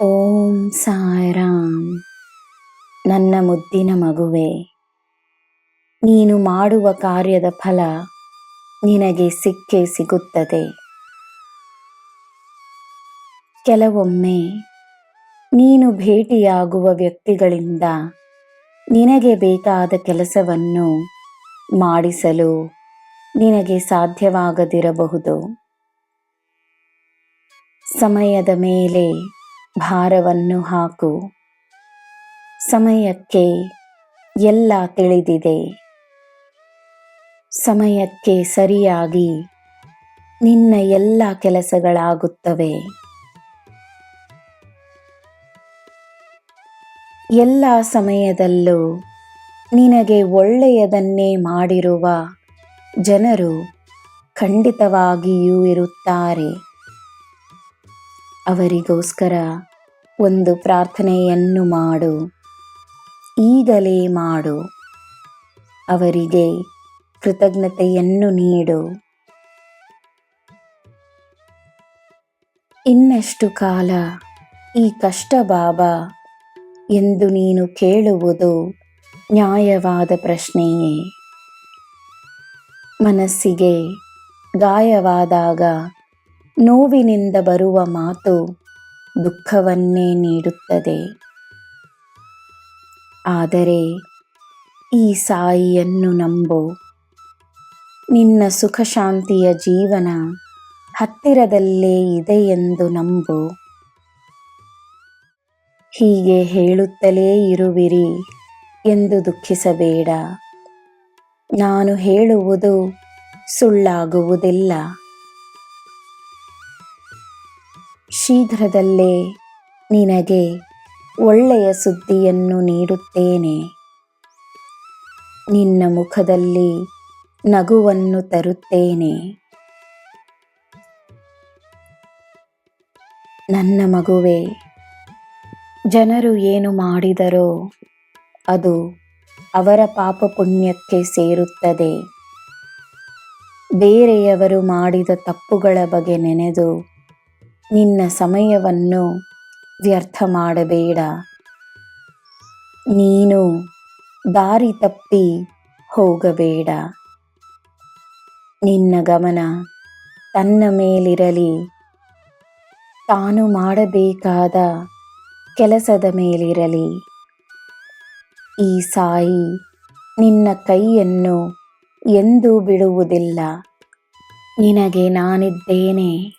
ಓಂ ಸಾಯಿರಾಮ್ ನನ್ನ ಮುದ್ದಿನ ಮಗುವೆ, ನೀನು ಮಾಡುವ ಕಾರ್ಯದ ಫಲ ನಿನಗೆ ಸಿಕ್ಕೇ ಸಿಗುತ್ತದೆ. ಕೆಲವೊಮ್ಮೆ ನೀನು ಭೇಟಿಯಾಗುವ ವ್ಯಕ್ತಿಗಳಿಂದ ನಿನಗೆ ಬೇಕಾದ ಕೆಲಸವನ್ನು ಮಾಡಿಸಲು ನಿನಗೆ ಸಾಧ್ಯವಾಗದಿರಬಹುದು. ಸಮಯದ ಮೇಲೆ ಭಾರವನ್ನು ಹಾಕು. ಸಮಯಕ್ಕೆ ಎಲ್ಲ ತಿಳಿದಿದೆ. ಸಮಯಕ್ಕೆ ಸರಿಯಾಗಿ ನಿನ್ನ ಎಲ್ಲ ಕೆಲಸಗಳಾಗುತ್ತವೆ. ಎಲ್ಲ ಸಮಯದಲ್ಲೂ ನಿನಗೆ ಒಳ್ಳೆಯದನ್ನೇ ಮಾಡಿರುವ ಜನರು ಖಂಡಿತವಾಗಿಯೂ ಇರುತ್ತಾರೆ. ಅವರಿಗೋಸ್ಕರ ಒಂದು ಪ್ರಾರ್ಥನೆಯನ್ನು ಮಾಡು. ಈಗಲೇ ಮಾಡು. ಅವರಿಗೆ ಕೃತಜ್ಞತೆಯನ್ನು ನೀಡು. ಇನ್ನಷ್ಟು ಕಾಲ ಈ ಕಷ್ಟ ಬಾಬಾ ಎಂದು ನೀನು ಕೇಳುವುದು ನ್ಯಾಯವಾದ ಪ್ರಶ್ನೆಯೇ. ಮನಸ್ಸಿಗೆ ಗಾಯವಾದಾಗ ನೋವಿನಿಂದ ಬರುವ ಮಾತು ದುಃಖವನ್ನೇ ನೀಡುತ್ತದೆ. ಆದರೆ ಈ ಸಾಯಿಯನ್ನು ನಂಬು. ನಿನ್ನ ಸುಖ ಶಾಂತಿಯ ಜೀವನ ಹತ್ತಿರದಲ್ಲೇ ಇದೆ ಎಂದು ನಂಬು. ಹೀಗೆ ಹೇಳುತ್ತಲೇ ಇರುವಿರಿ ಎಂದು ದುಃಖಿಸಬೇಡ. ನಾನು ಹೇಳುವುದು ಸುಳ್ಳಾಗುವುದಿಲ್ಲ. ಶೀಘ್ರದಲ್ಲೇ ನಿನಗೆ ಒಳ್ಳೆಯ ಸುದ್ದಿಯನ್ನು ನೀಡುತ್ತೇನೆ. ನಿನ್ನ ಮುಖದಲ್ಲಿ ನಗುವನ್ನು ತರುತ್ತೇನೆ. ನನ್ನ ಮಗುವೆ, ಜನರು ಏನು ಮಾಡಿದರೋ ಅದು ಅವರ ಪಾಪ ಪುಣ್ಯಕ್ಕೆ ಸೇರುತ್ತದೆ. ಬೇರೆಯವರು ಮಾಡಿದ ತಪ್ಪುಗಳ ಬಗ್ಗೆ ನೆನೆದು ನಿನ್ನ ಸಮಯವನ್ನು ವ್ಯರ್ಥ ಮಾಡಬೇಡ. ನೀನು ದಾರಿ ತಪ್ಪಿ ಹೋಗಬೇಡ. ನಿನ್ನ ಗಮನ ತನ್ನ ಮೇಲಿರಲಿ. ತಾನು ಮಾಡಬೇಕಾದ ಕೆಲಸದ ಮೇಲಿರಲಿ. ಈ ಸಾಯಿ ನಿನ್ನ ಕೈಯನ್ನು ಎಂದೂ ಬಿಡುವುದಿಲ್ಲ. ನಿನಗೆ ನಾನಿದ್ದೇನೆ.